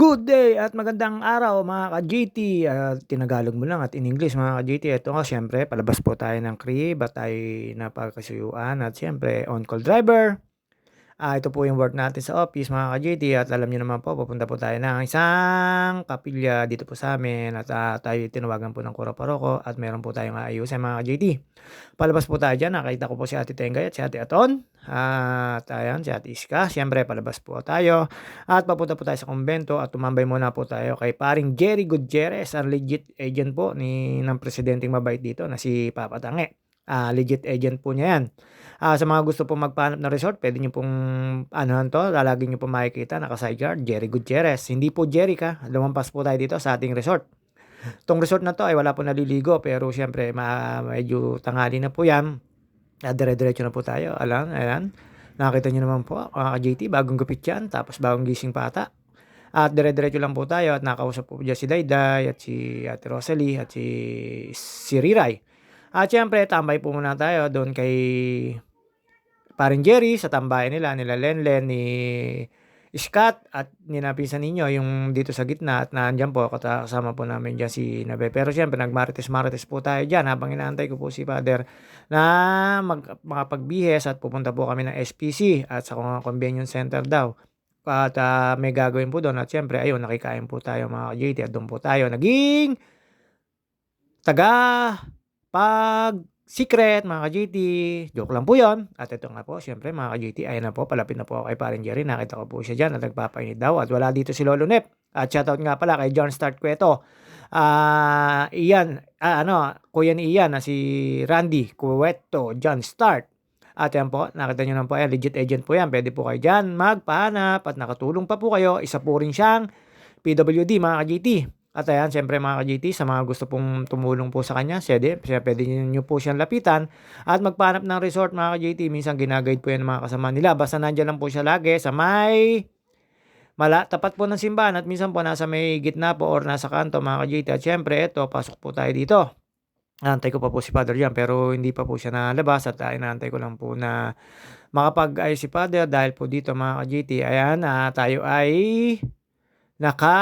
Good day at magandang araw mga ka-GT, ah, tinagalog mo lang at in English mga ka-GT. Ito nga siyempre palabas po tayo ng crib at tayo'y napagkasuyuan at siyempre on call driver. Ah, ito po yung work natin sa office mga ka-GT at alam niyo naman po papunta po tayo ng isang kapilya dito po sa amin at ah, tayo tinawagan po ng Kura Paroko at meron po tayong aayusin mga ka-GT. Palabas po tayo dyan, nakita ko po si Ate Tengay at si Ate Aton at ayan si Ate Iska. Siyempre palabas po tayo at papunta po tayo sa kumbento at tumambay muna po tayo kay paring Jerry Gutierrez, ang legit agent po ni ng presidenteng mabait dito na si Papa Tange. Ah, legit agent po niya yan. Ah, sa mga gusto pong magpahanap ng resort, pwede niyo pong anuhan 'to, lalagi niyo pong makikita naka-sidecar, Jerry Gutierrez. Hindi po Jerry ka, lumampas po tayo dito sa ating resort. 'Tong resort na 'to ay wala pong naliligo pero siyempre ma medyo tanghali na po 'yan. At dire-diretso na po tayo. Alan, ayan. Nakita niyo naman po mga ka-GT, bagong gupit 'yan, tapos bagong gising pa ata. At dire-diretso lang po tayo at nakausap po diyan si Dayday at si Ate Rosalie at si si Riray. At siyempre tambay po muna tayo doon kay paring Jerry sa tambayan nila, nila Lenlen, ni Scott at nina pinsan ninyo yung dito sa gitna at nandiyan po kasama po namin diyan si Nabe. Pero siyempre nagmarites-marites po tayo diyan habang inaantay ko po si Father na mag makapagbihes at pupunta po kami ng SPC at sa convenience center daw. At ah, may gagawin po doon at siyempre ayun nakikain po tayo mga ka-GT at doon po tayo naging taga pag secret mga ka-GT. Joke lang po 'yon. At ito nga po siyempre mga ka-GT, ayan na po palapit na po ako kay paring Jerry. Nakita ko po siya diyan at nagpapainit daw at wala dito si Lolo Nep. At shoutout nga pala kay John Start Cueto. Ah, Ian, ah, ano, kuya ni Ian na si Randy Cueto, John Start. At yan po, nakita niyo naman po, ayan, legit agent po yan. Pwede po kayo diyan magpahanap at nakatulong pa po kayo. Isa po rin siyang PWD mga ka-GT. At ayan, siyempre mga ka-GT, sa mga gusto pong tumulong po sa kanya, pwede, pwede niyo po siyang lapitan at magpahanap ng resort mga ka-GT. Minsan ginaguide po yan mga kasama nila. Basta nandiyan lang po siya lagi sa may mala, tapat po ng simbahan at minsan po nasa may gitna po or nasa kanto mga ka-GT. At siyempre, ito, pasok po tayo dito. Inaantay ko pa po si Father diyan pero hindi pa po siya nalabas at uh, ko lang po na makapag-ayos si Father dahil po dito mga ka-GT. Ayan, uh, tayo ay naka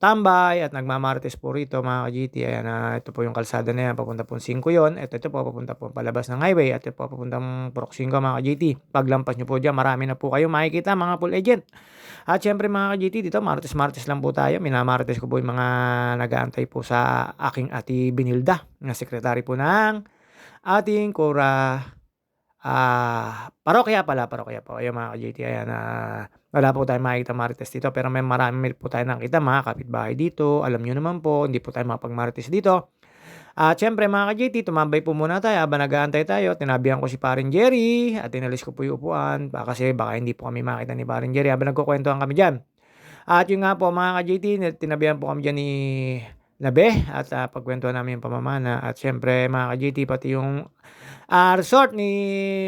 tambay at nagmamarites po rito mga ka-GT. Ayan, uh, ito po yung kalsada na yan. Papunta po 5 yon. Ito, ito po papunta po palabas ng highway. At ito po papuntang 5 mga ka-GT. Paglampas nyo po dyan, marami na po kayo makikita mga full agent. At syempre mga ka-GT, dito marites-marites lang po tayo. Minamarites ko po yung mga nag-aantay po sa aking ati Binilda, na sekretary po ng ating Kura Ah, parokya pala, parokya po. Ayun mga ka-GT, ayan, ah, wala po tayong makikitang marites dito pero may marami po tayong nakita mga kapitbahay dito. Alam niyo naman po, hindi po tayo makapag-marites dito. At siyempre mga ka-GT, tumambay po muna tayo habang nag-aantay tayo. Tinabihan ko si paring Jerry at inalis ko po yung upuan kasi baka hindi po kami makita ni paring Jerry habang nagkukwentuhan kami dyan. At yun nga po mga ka-GT, tinabihan po kami dyan ni Nabe at uh, pagkwentuhan namin yung pamamana. At siyempre mga ka-GT, pati yung uh, resort ni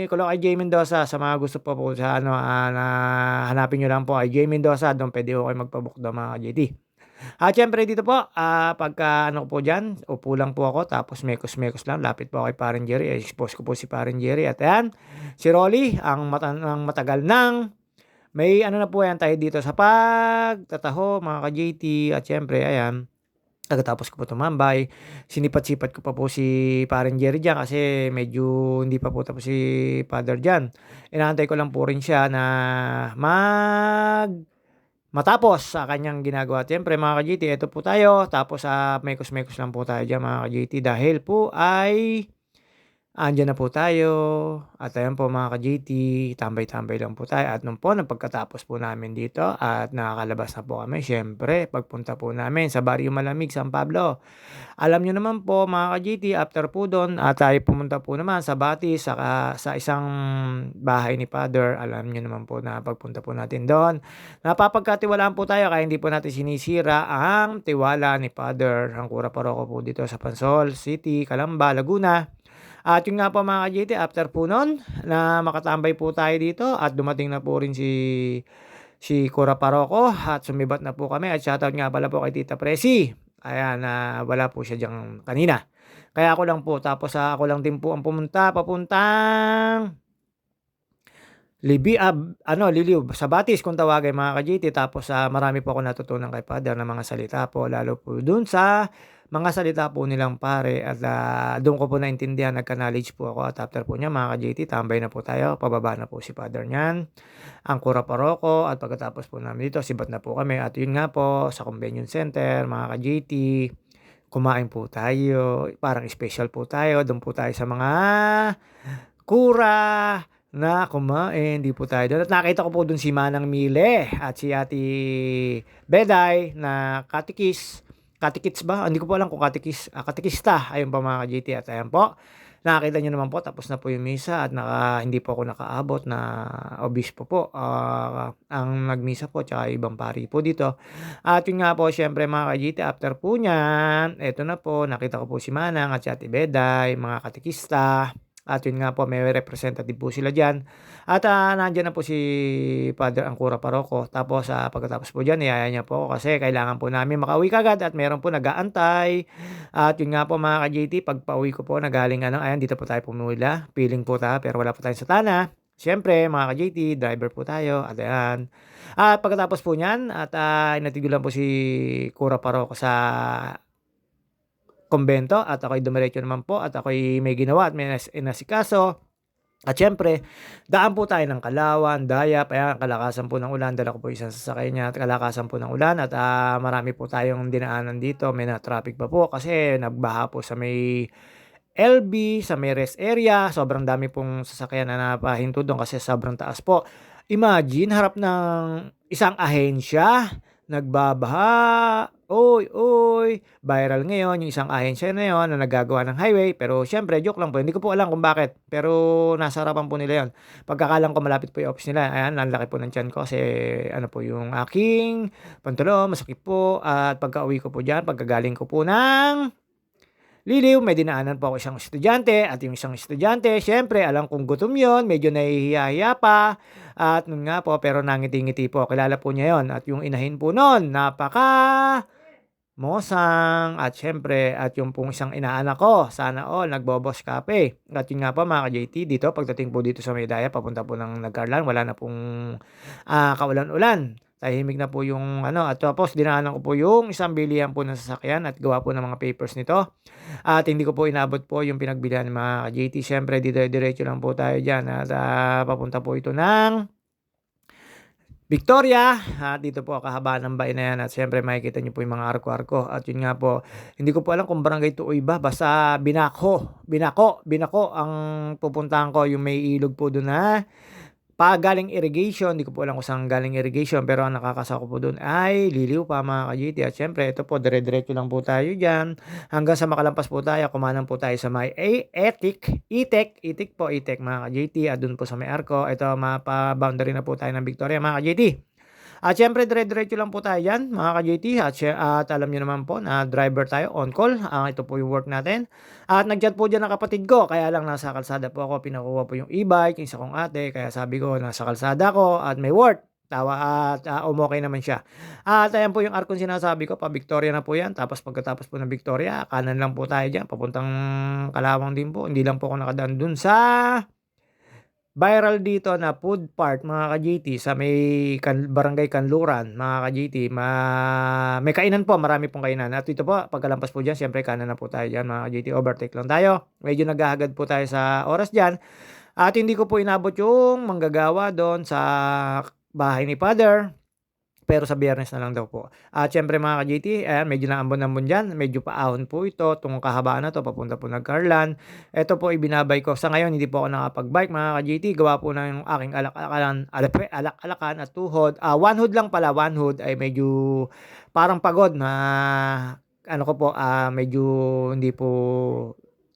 Kulok ay J. Mendoza sa mga gusto po po sa ano uh, na hanapin nyo lang po ay J. Mendoza doon pwede ko kayo magpabook daw mga JT at syempre dito po uh, pagka ano po dyan upo lang po ako tapos mekos mekos lang lapit po kay Paren Jerry expose ko po si Paren Jerry at ayan si Rolly ang, mata ang matagal nang may ano na po yan tayo dito sa pagtataho mga ka-JT at syempre ayan Pagkatapos ko po tumambay, sinipat-sipat ko pa po si Parang Jerry diyan kasi medyo hindi pa po tapos si Father diyan. Inaantay ko lang po rin siya na mag matapos sa kanyang ginagawa. Siyempre mga ka-GT, ito po tayo. Tapos uh, mekos-mekos lang po tayo diyan mga ka-GT dahil po ay Andiyan na po tayo at ayan po mga ka-GT, tambay-tambay lang po tayo at nung po nang pagkatapos po namin dito at nakakalabas na po kami syempre pagpunta po namin sa Barrio Malamig, San Pablo. Alam nyo naman po mga ka-GT, after po doon at tayo pumunta po naman sa Bati sa, sa isang bahay ni Father. Alam nyo naman po na pagpunta po natin doon. Napapagkatiwalaan po tayo kaya hindi po natin sinisira ang tiwala ni Father. Ang kura paroko po dito sa Pansol City, Calamba, Laguna. At yung nga po mga ka-GT, after po nun, na makatambay po tayo dito at dumating na po rin si si Cora Paroco at sumibat na po kami at shoutout nga pala po kay Tita Presi. Ayan, na uh, wala po siya diyan kanina. Kaya ako lang po, tapos uh, ako lang din po ang pumunta, papuntang Libi ah, ano Liliw sa Batis kung tawagin mga ka-GT tapos, ah, marami po akong natutunan kay Father na mga salita po lalo po dun sa mga salita po nilang pare at, ah, dun ko po naintindihan nagka-knowledge po ako at after po niyan mga ka-GT tambay na po tayo pababa na po si Father niyan, ang Cura Parroco at pagkatapos po namin dito sibat na po kami at yun nga po sa convention center mga ka-GT, kumain po tayo parang special po tayo dun po tayo sa mga kura na kumain, 'di po tayo dun at nakita ko po dun si Manang Mile at si Ate Beday na katikis, katikits ba? Hindi ko po alam kung katikis, ah, katikista ayun po mga ka-GT at ayan po, nakita niyo naman po tapos na po yung misa at naka hindi po ako nakaabot na obispo po, ah, ang nagmisa po tsaka ibang pari po dito. At yun nga po siyempre mga ka-GT after po niyan, eto na po nakita ko po si Manang at si Ate Beday, mga katikista. At yun nga po may representative po sila diyan. At, ah, nandiyan na po si Father Angkura Parroco tapos, ah, pagkatapos po diyan niyaya niya po ako kasi kailangan po namin makauwi kaagad at meron po nag-aantay. At yun nga po mga ka-GT pagpauwi ko po na galing ano, ayan dito po tayo pumila, piling po tayo pero wala po tayong Satana. Siyempre mga ka-GT driver po tayo at ayan. At pagkatapos po niyan at, ah, hinatid ko lang po si Cura Parroco sa kumbento at ako'y dumiretso naman po at ako'y may ginawa at may inas inasikaso. At siyempre daan po tayo ng Kalawan, Dayap, ayan kalakasan po ng ulan dala ko po isang sasakyan niya at kalakasan po ng ulan at, ah, marami po tayong dinaanan dito may na-traffic pa po kasi nagbaha po sa may LB, sa may rest area, sobrang dami pong sasakyan na napahinto dun kasi sobrang taas po. Imagine harap ng isang ahensya, nagbabaha, uy, uy, viral ngayon yung isang ahensya na yun na naggagawa ng highway pero siyempre joke lang po hindi ko po alam kung bakit pero nasa harapan po nila yun. Pagkakaalam ko malapit po yung office nila ayan ang laki po ng tiyan ko kasi ano po yung aking pantalon masakit po at pagkauwi ko po diyan pagkagaling ko po ng Liliw may dinaanan po ako isang estudyante at yung isang estudyante siyempre alam kong gutom yun medyo nahihiya-hiya pa at nun nga po pero nangiti-ngiti po kilala po niya yun at yung inahin po nun napaka mosang at siyempre at yung pong isang inaanak ko sana all nagbo-boss cafe. At yun nga po mga ka-JT dito pagdating po dito sa Medaya papunta po ng Nagcarlan wala na pong, ah, kaulan-ulan. Tahimik na po yung ano at tapos dinaanan ko po yung isang bilihan po ng sasakyan at gawa po ng mga papers nito. At hindi ko po inabot po yung pinagbilihan ng mga ka-JT siyempre dire-diretso lang po tayo diyan at, ah, papunta po ito ng Victoria. At dito po kahabaan ng bayan na yan. At siyempre makikita niyo po yung mga arko-arko. At yun nga po hindi ko po alam kung Barangay Tuoy ba basta Binako, Binako, Binako ang pupuntahan ko. Yung may ilog po dun na pa galing irrigation, hindi ko po alam kung saan galing irrigation pero ang nakakasako po dun ay Liliw pa mga ka-GT at siyempre ito po dire-diretso lang po tayo diyan hanggang sa makalampas po tayo kumanan po tayo sa may Etik, Itek, Itek po Itek mga ka-GT at dun po sa may Arco ito mapa-boundary na po tayo ng Victoria mga ka-GT. At siyempre dire-diretso lang po tayo diyan mga ka-JT at, at alam niyo naman po na driver tayo on call. Ah, ito po yung work natin. At nag-chat po diyan ang kapatid ko kaya lang nasa kalsada po ako pinakuha po yung e-bike yung isa kong ate kaya sabi ko nasa kalsada ko at may work. Tawa at uh, umokay naman siya. At ayan po yung arkong sinasabi ko, pa Victoria na po yan. Tapos pagkatapos po ng Victoria, kanan lang po tayo dyan. Papuntang Kalawang din po. Hindi lang po ako nakadaan dun sa viral dito na food part mga ka-GT sa may kan, barangay Kanluran mga ka-GT ma, may kainan po marami pong kainan. At ito po pagkalampas po dyan syempre kanan na po tayo dyan mga ka-GT overtake lang tayo. Medyo naghahagad po tayo sa oras dyan. At hindi ko po inabot yung manggagawa doon sa bahay ni Father pero sa biyernes na lang daw po. At syempre mga ka-JT, ayan, medyo naambon-ambon dyan. Medyo paahon po ito. Itong kahabaan na to papunta po nag-Carlan. Ito po ibinabay ko. Sa ngayon, hindi po ako nakapag-bike mga ka-JT. Gawa po ng aking alak-alakan, alak-alakan at tuhod. Uh, one hood lang pala. One hood ay medyo parang pagod na ano ko po, uh, medyo hindi po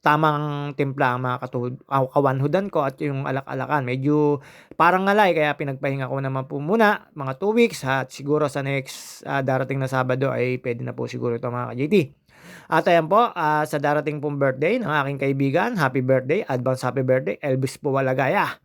tamang timpla ang mga katuhod, uh, kawanhudan ko at yung alak-alakan. Medyo parang ngalay kaya pinagpahinga ko naman po muna mga 2 weeks at siguro sa next uh, darating na Sabado ay pwede na po siguro ito mga ka-JT. At ayan po, uh, sa darating pong birthday ng aking kaibigan, happy birthday, advance happy birthday, Elvis Puwalagaya.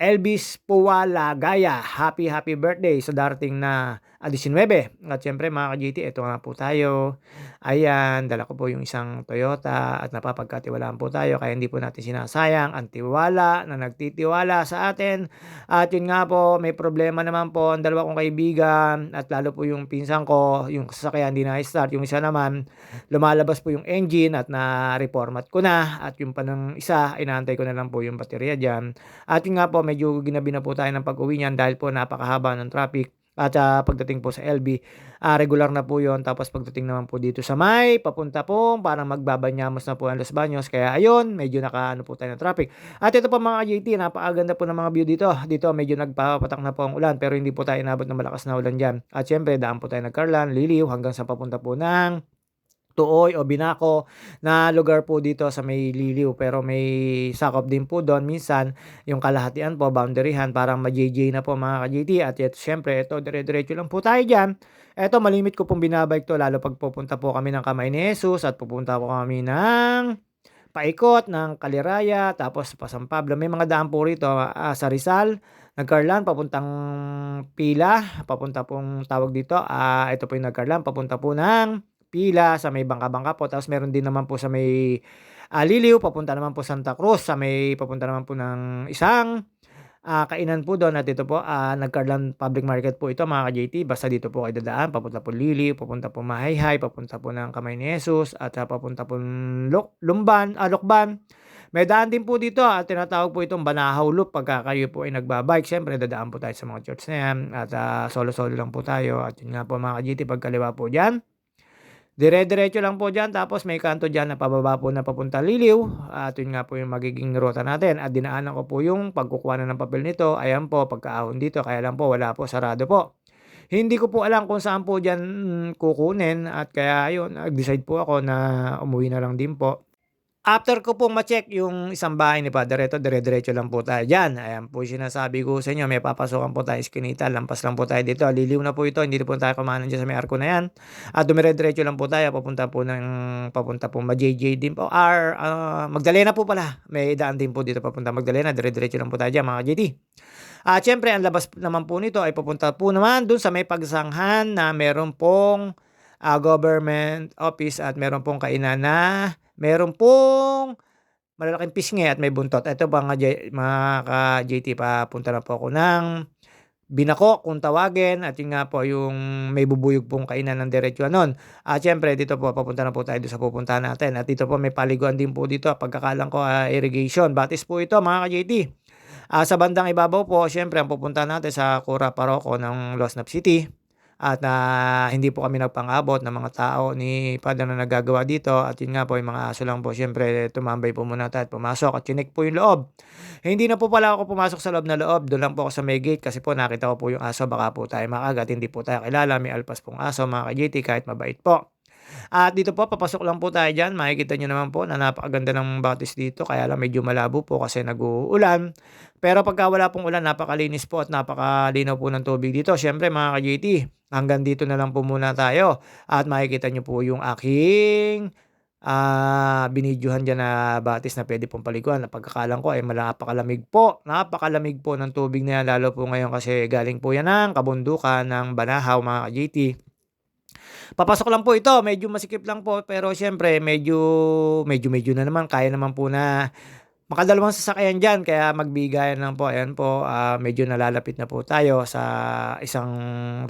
Elvis Puwala Gaya. Happy, happy birthday sa darating na ah, 19. At syempre mga ka-GT, ito nga po tayo. Ayan, dala ko po yung isang Toyota at napapagkatiwalaan po tayo kaya hindi po natin sinasayang ang tiwala na nagtitiwala sa atin. At yun nga po, may problema naman po ang dalawa kong kaibigan at lalo po yung pinsan ko, yung sasakyan hindi na-start. Yung isa naman, lumalabas po yung engine at na-reformat ko na. At yung pa ng isa, inaantay ko na lang po yung baterya dyan. At yun nga po, medyo ginabi na po tayo ng pag-uwi niyan dahil po napakahaba ng traffic. At uh, pagdating po sa LB, uh, ah, regular na po yon Tapos pagdating naman po dito sa May, papunta po, parang magbabanyamos na po ang Los Baños. Kaya ayun, medyo nakaano po tayo ng traffic. At ito po mga JT, napakaganda po ng mga view dito. Dito medyo nagpapatak na po ang ulan pero hindi po tayo inabot ng malakas na ulan dyan. At syempre, daan po tayo nagkarlan, liliw hanggang sa papunta po ng Tuoy o Binaco na lugar po dito sa may Liliw. Pero may sakop din po doon. Minsan yung kalahatian po boundaryhan parang ma-JJ na po mga ka-JT at ito syempre ito dire-diretso lang po tayo dyan. Ito malimit ko pong binabike to lalo pag pupunta po kami ng Kamay ni Jesus at pupunta po kami ng paikot ng Kaliraya tapos pa San Pablo. May mga daan po rito uh, sa Rizal nagkarlan papuntang Pila papunta pong tawag dito. Uh, ito po yung nagkarlan papunta po ng pila sa may bangka-bangka po. Tapos meron din naman po sa may uh, Liliw, papunta naman po Santa Cruz, sa may papunta naman po ng isang uh, kainan po doon at ito po uh, nagkarlan public market po ito mga ka-JT basta dito po kayo dadaan papunta po Lili papunta po Mahayhay papunta po ng Kamay ni Jesus at papunta po Lumban uh, Lukban may daan din po dito at tinatawag po itong Banahaw Loop pagka kayo po ay nagbabike. Siyempre, dadaan po tayo sa mga church na yan at uh, solo-solo lang po tayo. At yun nga po mga ka-GT, pagkaliwa po dyan. Dire-diretso lang po dyan. Tapos may kanto dyan na pababa po na papunta Liliw. At yun nga po yung magiging ruta natin. At dinaanan ko po yung pagkukuha ng papel nito. Ayan po, pagkaahon dito. Kaya lang po, wala po, sarado po. Hindi ko po alam kung saan po dyan kukunin. At kaya yun, nag-decide po ako na umuwi na lang din po. After ko pong ma-check yung isang bahay ni Padre Reto, dire-diretso lang po tayo dyan. Ayan po sinasabi ko sa inyo, may papasokan po tayo iskinita, lampas lang po tayo dito. Liliw na po ito, hindi po tayo kumanan dyan sa may arko na yan. At dumire-diretso lang po tayo, papunta po ng, papunta po ma-JJ din po. Or, uh, Magdalena po pala. May daan din po dito papunta Magdalena, dire-diretso lang po tayo dyan mga JT. At uh, syempre, ang labas naman po nito ay papunta po naman dun sa may pagsanghan na meron pong uh, government office at meron pong kainan na Meron pong malalaking pisngi at may buntot. Ito mga, mga ka-JT, papunta na po ako ng Binako kung tawagin at yun nga po yung may bubuyog pong kainan ng diretsyo nun. At syempre dito po papunta na po tayo sa pupuntahan natin. At dito po may paliguan din po dito pagkakalang ko uh, irrigation. Batis po ito mga ka-JT. Uh, ah, sa bandang ibabaw po, syempre ang pupunta natin sa Cura Paroko ng Losnap City at uh, hindi po kami nagpangabot ng mga tao ni Padre na nagagawa dito. At yun nga po yung mga aso lang po syempre tumambay po muna tayo at pumasok at chinik po yung loob. Hindi na po pala ako pumasok sa loob na loob. Doon lang po ako sa may gate kasi po nakita ko po yung aso. Baka po tayo makagat hindi po tayo kilala. May alpas pong aso mga ka-GT kahit mabait po at dito po, papasok lang po tayo dyan. Makikita nyo naman po na napakaganda ng batis dito. Kaya lang medyo malabo po kasi nag-uulan. Pero pagka wala pong ulan, napakalinis po at napakalinaw po ng tubig dito. Siyempre mga ka-JT, hanggang dito na lang po muna tayo. At makikita nyo po yung aking uh, binidyohan dyan na batis na pwede pong paliguan. Pagkakalang ko ay napakalamig po. Napakalamig po ng tubig na yan. Lalo po ngayon kasi galing po yan ng kabundukan ng Banahaw mga ka-JT. Papasok lang po ito, medyo masikip lang po pero syempre medyo medyo medyo na naman kaya naman po na makadalawang sasakyan diyan kaya magbigayan lang po. Ayan po, uh, medyo nalalapit na po tayo sa isang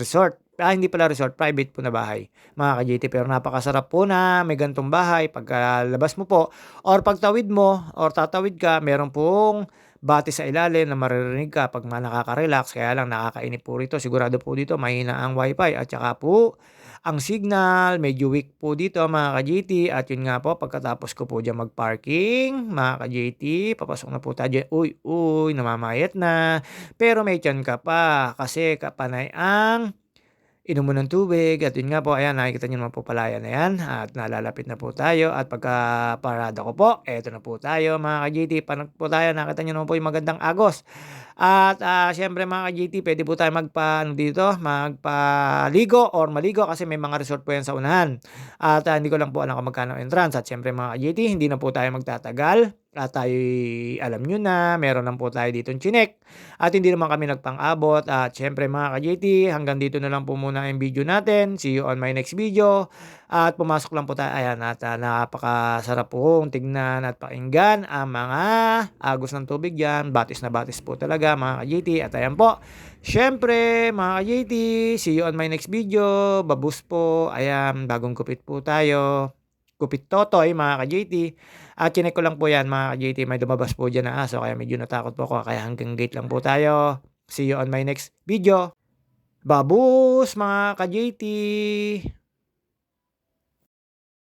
resort. Ah, hindi pala resort, private po na bahay. Mga ka-JT, pero napakasarap po na may gantong bahay. Pagkalabas mo po, or pagtawid mo, or tatawid ka, meron pong bati sa ilalim na maririnig ka pag nakaka-relax. Kaya lang nakakainip po rito. Sigurado po dito mahina ang wifi at saka po ang signal. Medyo weak po dito mga ka-JT. At yun nga po, pagkatapos ko po dyan mag-parking, mga ka-JT, papasok na po tayo dyan. Uy, uy, namamayat na. Pero may tiyan ka pa kasi kapanay ang inom mo ng tubig at yun nga po, ayan, nakikita nyo naman po palaya na yan at nalalapit na po tayo at pagka parada ko po, eto na po tayo mga ka-GT, panak po tayo, nakita nyo naman po yung magandang agos At, ah, siyempre mga ka-JT puwede po tayong magpa-ano dito, magpaligo or maligo kasi may mga resort po 'yan sa unahan. At, ah, hindi ko lang po alam kung magkano entrance. At siyempre mga ka-JT hindi na po tayo magtatagal. At tayo'y alam niyo na meron lang po tayo ditong tsinek at hindi naman kami nagpang-abot. At siyempre mga ka-JT hanggang dito na lang po muna yung video natin. See you on my next video at pumasok lang po tayo ayan at, ah, napakasarap pong tignan at pakinggan ang mga agos ng tubig diyan. Batis na batis po talaga mga ka-JT at ayan po. Siyempre mga ka-JT, see you on my next video. Babus po, ayan bagong gupit po tayo. Gupit totoy mga ka-JT. At tsinek ko lang po 'yan mga ka-JT may lumabas po diyan na aso kaya medyo natakot po ako kaya hanggang gate lang po tayo. See you on my next video. Babus mga ka-JT.